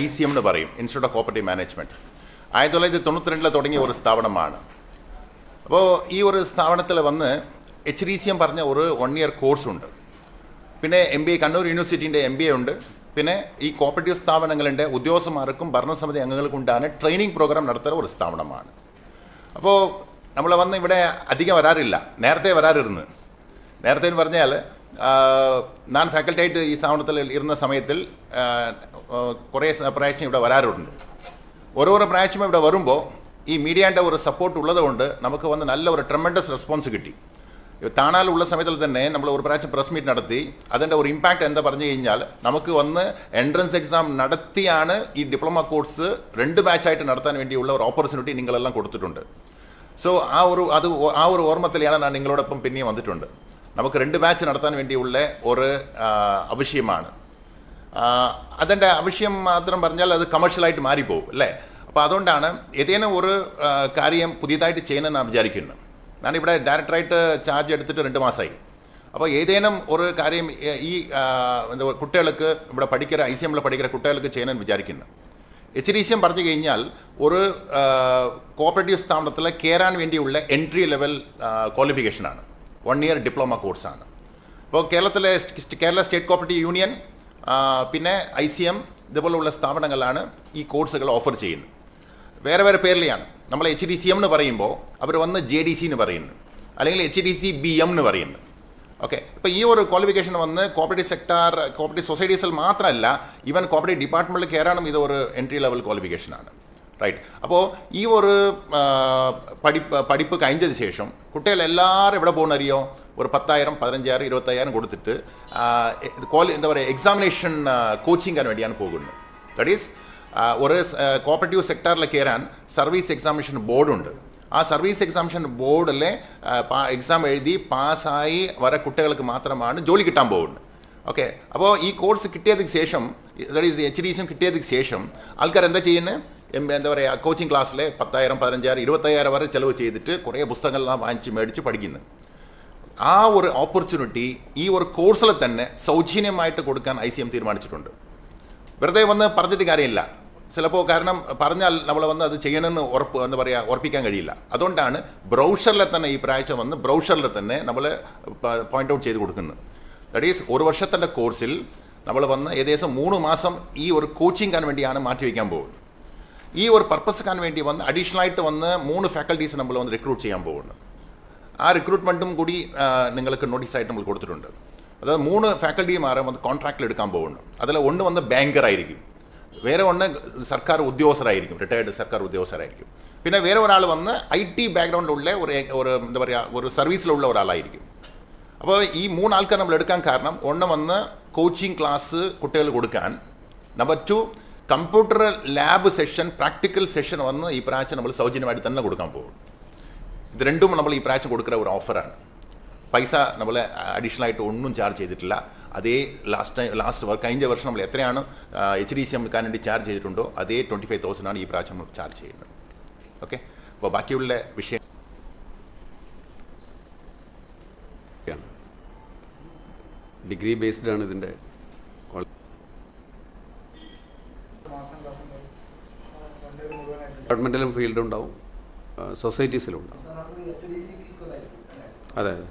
I C M എന്ന് പറയും institute of cooperative management ആയിരത്തി തൊള്ളായിരത്തി തൊണ്ണൂറ്റി രണ്ടിൽ തുടങ്ങിയ ഒരു സ്ഥാപനമാണ്. അപ്പോൾ ഈ ഒരു സ്ഥാപനത്തിൽ വന്ന് എച്ച് ഡി സി എം പറഞ്ഞ ഒരു വൺ ഇയർ കോഴ്സുണ്ട് പിന്നെ എം ബി എ കണ്ണൂർ യൂണിവേഴ്സിറ്റീന്റെ എം ബി എ ഉണ്ട്. പിന്നെ ഈ കോപ്പറേറ്റീവ് സ്ഥാപനങ്ങളുടെ ഉദ്യോഗസ്ഥന്മാർക്കും ഭരണസമിതി അംഗങ്ങൾക്കും ഉണ്ടാകുന്ന ട്രെയിനിങ് പ്രോഗ്രാം നടത്തുന്ന ഒരു സ്ഥാപനമാണ്. അപ്പോൾ നമ്മൾ വന്ന് ഇവിടെ അധികം വരാറില്ല. നേരത്തെ വരാറിരുന്ന്. നേരത്തെ എന്ന് പറഞ്ഞാൽ ഞാൻ ഫാക്കൽറ്റി ആയിട്ട് ഈ സ്ഥാപനത്തിൽ ഇരുന്ന സമയത്തിൽ കുറേ പ്രാവശ്യം ഇവിടെ വരാറുണ്ട്. ഓരോരോ പ്രാവശ്യം ഇവിടെ വരുമ്പോൾ ഈ മീഡിയന്റെ ഒരു സപ്പോർട്ട് ഉള്ളതുകൊണ്ട് നമുക്ക് വന്ന് നല്ല ഒരു ട്രമെൻഡസ് റെസ്പോൺസ് കിട്ടി. താണാലുള്ള സമയത്തിൽ തന്നെ നമ്മൾ ഒരു പ്രാവശ്യം പ്രസ് മീറ്റ് നടത്തി. അതിന്റെ ഒരു ഇമ്പാക്റ്റ് എന്താ പറഞ്ഞു കഴിഞ്ഞാൽ നമുക്ക് വന്ന് എൻട്രൻസ് എക്സാം നടത്തിയാണ് ഈ ഡിപ്ലോമ കോഴ്സ് രണ്ട് ബാച്ചായിട്ട് നടത്താൻ വേണ്ടിയുള്ള ഒരു ഓപ്പർച്യൂണിറ്റി നിങ്ങളെല്ലാം കൊടുത്തിട്ടുണ്ട്. സോ ആ ഒരു അത് ആ ഒരു ഓർമ്മത്തിലാണ് ഞാൻ നിങ്ങളോടൊപ്പം പിന്നെയും വന്നിട്ടുണ്ട്. നമുക്ക് രണ്ട് ബാച്ച് നടത്താൻ വേണ്ടിയുള്ള ഒരു ആവശ്യമാണ് അതിന്റെ ആവശ്യം മാത്രം പറഞ്ഞാൽ അത് കമേഴ്ഷ്യലായിട്ട് മാറിപ്പോകും അല്ലേ? അപ്പോൾ അതുകൊണ്ടാണ് ഏതേനും ഒരു കാര്യം പുതിയതായിട്ട് ചെയ്യണമെന്ന് ഞാൻ വിചാരിക്കുന്നു. ഞാനിവിടെ ഡയറക്ടറായിട്ട് ചാർജ് എടുത്തിട്ട് രണ്ട് മാസമായി അപ്പോൾ ഏതേനും ഒരു കാര്യം ഈ എന്താ കുട്ടികൾക്ക് ഇവിടെ പഠിക്കുന്ന ഐ സി എമ്മിൽ പഠിക്കുന്ന കുട്ടികൾക്ക് ചെയ്യണമെന്ന് വിചാരിക്കുന്നു. എച്ച് ഡി സി എം പറഞ്ഞു കഴിഞ്ഞാൽ ഒരു കോപ്പറേറ്റീവ് സ്ഥാപനത്തിൽ കയറാൻ വേണ്ടിയുള്ള എൻട്രി ലെവൽ ക്വാളിഫിക്കേഷനാണ് വൺ ഇയർ ഡിപ്ലോമ കോഴ്സാണ് അപ്പോൾ കേരളത്തിലെ കേരള സ്റ്റേറ്റ് കോപ്പറേറ്റീവ് യൂണിയൻ പിന്നെ ഐ സി എം ഇതുപോലുള്ള സ്ഥാപനങ്ങളാണ് ഈ കോഴ്സുകൾ ഓഫർ ചെയ്യുന്നത്. വേറെ വേറെ പേരിലെയാണ്. നമ്മൾ എച്ച് ഡി സി എം എന്ന് പറയുമ്പോൾ അവർ വന്ന് ജെ ഡി സി എന്ന് പറയുന്നു. അല്ലെങ്കിൽ H D C B M എന്ന് പറയുന്നു. ഓക്കെ. ഇപ്പോൾ ഈ ഒരു ക്വാളിഫിക്കേഷൻ വന്ന് കോപ്പറേറ്റീവ് സെക്ടർ കോപ്പറേറ്റീവ് സൊസൈറ്റീസിൽ മാത്രമല്ല ഈവൻ കോപ്പറേറ്റീവ് ഡിപ്പാർട്ട്മെന്റിൽ കയറാനും ഇത് ഒരു എൻട്രി ലെവൽ ക്വാളിഫിക്കേഷനാണ്. റൈറ്റ് അപ്പോൾ ഈ ഒരു പഠിപ്പ് പഠിപ്പ് കഴിഞ്ഞതിന് ശേഷം കുട്ടികൾ എല്ലാവരും എവിടെ പോകണറിയോ ഒരു പത്തായിരം പതിനഞ്ചായിരം ഇരുപത്തയ്യായിരം കൊടുത്തിട്ട് ആ, എന്താ പറയുക എക്സാമിനേഷൻ കോച്ചിങ്ങിന് വേണ്ടിയാണ് പോകുന്നത് ദറ്റ് ഈസ് ഒരു കോപ്പറേറ്റീവ് സെക്ടറിൽ കയറാൻ സർവീസ് എക്സാമിനേഷൻ ബോർഡുണ്ട് ആ സർവീസ് എക്സാമിനേഷൻ ബോർഡിലെ എക്സാം എഴുതി പാസ്സായി വരെ കുട്ടികൾക്ക് മാത്രമാണ് ജോലി കിട്ടാൻ പോകുന്നത്. ഓക്കെ അപ്പോൾ ഈ കോഴ്സ് കിട്ടിയതിന് ശേഷം ദറ്റ് ഈസ് എച്ച് ഡി സിയും കിട്ടിയതിന് ശേഷം ആൾക്കാർ എന്താ ചെയ്യുന്നത് എന്താ പറയുക കോച്ചിങ് ക്ലാസ്സിൽ പത്തായിരം പതിനഞ്ചായിരം ഇരുപത്തയ്യായിരം വരെ ചിലവ് ചെയ്തിട്ട് കുറേ പുസ്തകങ്ങളെല്ലാം വാങ്ങിച്ച് മേടിച്ച് പഠിക്കുന്നു. ആ ഒരു ഓപ്പർച്യൂണിറ്റി ഈ ഒരു കോഴ്സിൽ തന്നെ സൗജന്യമായിട്ട് കൊടുക്കാൻ ഐ സി എം തീരുമാനിച്ചിട്ടുണ്ട്. വെറുതെ വന്ന് പറഞ്ഞിട്ട് കാര്യമില്ല. ചിലപ്പോൾ കാരണം പറഞ്ഞാൽ നമ്മൾ വന്ന് അത് ചെയ്യണമെന്ന് ഉറപ്പ് എന്താ പറയുക ഉറപ്പിക്കാൻ കഴിയില്ല. അതുകൊണ്ടാണ് ബ്രൗഷറിൽ തന്നെ ഈ പ്രാഴ്ച വന്ന് ബ്രൗഷറിൽ തന്നെ നമ്മൾ പോയിന്റ് ഔട്ട് ചെയ്ത് കൊടുക്കുന്നത്. ദാറ്റ് ഈസ് ഒരു വർഷത്തിന്റെ കോഴ്സിൽ നമ്മൾ വന്ന് ഏകദേശം മൂന്ന് മാസം ഈ ഒരു കോച്ചിങ് വേണ്ടിയാണ് മാറ്റിവെക്കാൻ പോകുന്നത്. ഈ ഒരു പർപ്പസ്ക്കാൻ വേണ്ടി വന്ന് അഡീഷണൽ ആയിട്ട് വന്ന് മൂന്ന് ഫാക്കൽറ്റീസ് നമ്മൾ വന്ന് റിക്രൂട്ട് ചെയ്യാൻ പോകുന്നു. ആ റിക്രൂട്ട്മെന്റും കൂടി നിങ്ങൾക്ക് നോട്ടീസായിട്ട് നമ്മൾ കൊടുത്തിട്ടുണ്ട്. അതായത് മൂന്ന് ഫാക്കൽറ്റിമാരെ വന്ന് കോൺട്രാക്റ്റിൽ എടുക്കാൻ പോകുന്നു. അതിൽ ഒന്ന് വന്ന് ബാങ്കർ ആയിരിക്കും. വേറെ ഒന്ന് സർക്കാർ ഉദ്യോഗസ്ഥരായിരിക്കും. റിട്ടയർഡ് സർക്കാർ ഉദ്യോഗസ്ഥരായിരിക്കും. പിന്നെ വേറെ ഒരാൾ വന്ന് ഐ ടി ബാക്ക്ഗ്രൗണ്ടിലുള്ള ഒരു ഒരു എന്താ പറയുക ഒരു സർവീസിലുള്ള ഒരാളായിരിക്കും. അപ്പോൾ ഈ മൂന്ന് ആൾക്കാർ നമ്മൾ എടുക്കാൻ കാരണം ഒന്ന് വന്ന് കോച്ചിങ് ക്ലാസ് കുട്ടികൾ കൊടുക്കാൻ. Number two computer lab session practical session വന്ന് ഈ പ്രാവശ്യം നമ്മൾ സൗജന്യമായിട്ട് തന്നെ കൊടുക്കാൻ പോകും. ഇത് രണ്ടും നമ്മൾ ഈ പ്രാവശ്യം കൊടുക്കുന്ന ഒരു ഓഫറാണ്. പൈസ നമ്മൾ അഡീഷണൽ ആയിട്ട് ഒന്നും ചാർജ് ചെയ്തിട്ടില്ല. അതേ ലാസ്റ്റ് ടൈം ലാസ്റ്റ് കഴിഞ്ഞ വർഷം നമ്മൾ എത്രയാണ് എച്ച് ഡി സി എം വേണ്ടി ചാർജ് ചെയ്തിട്ടുണ്ടോ അതേ ട്വന്റി ഫൈവ് തൗസൻഡ് ആണ് ഈ പ്രാവശ്യം നമ്മൾ ചാർജ് ചെയ്യുന്നത്. ഓക്കെ അപ്പോൾ ബാക്കിയുള്ള വിഷയം ഡിഗ്രി ബേസ്ഡ് ആണ് ഇതിന്റെ ഡിപ്പാർട്ട്മെന്റിലും ഫീൽഡ് ഉണ്ടാവും സൊസൈറ്റീസിലും ഉണ്ടാവും അതെ അതെ.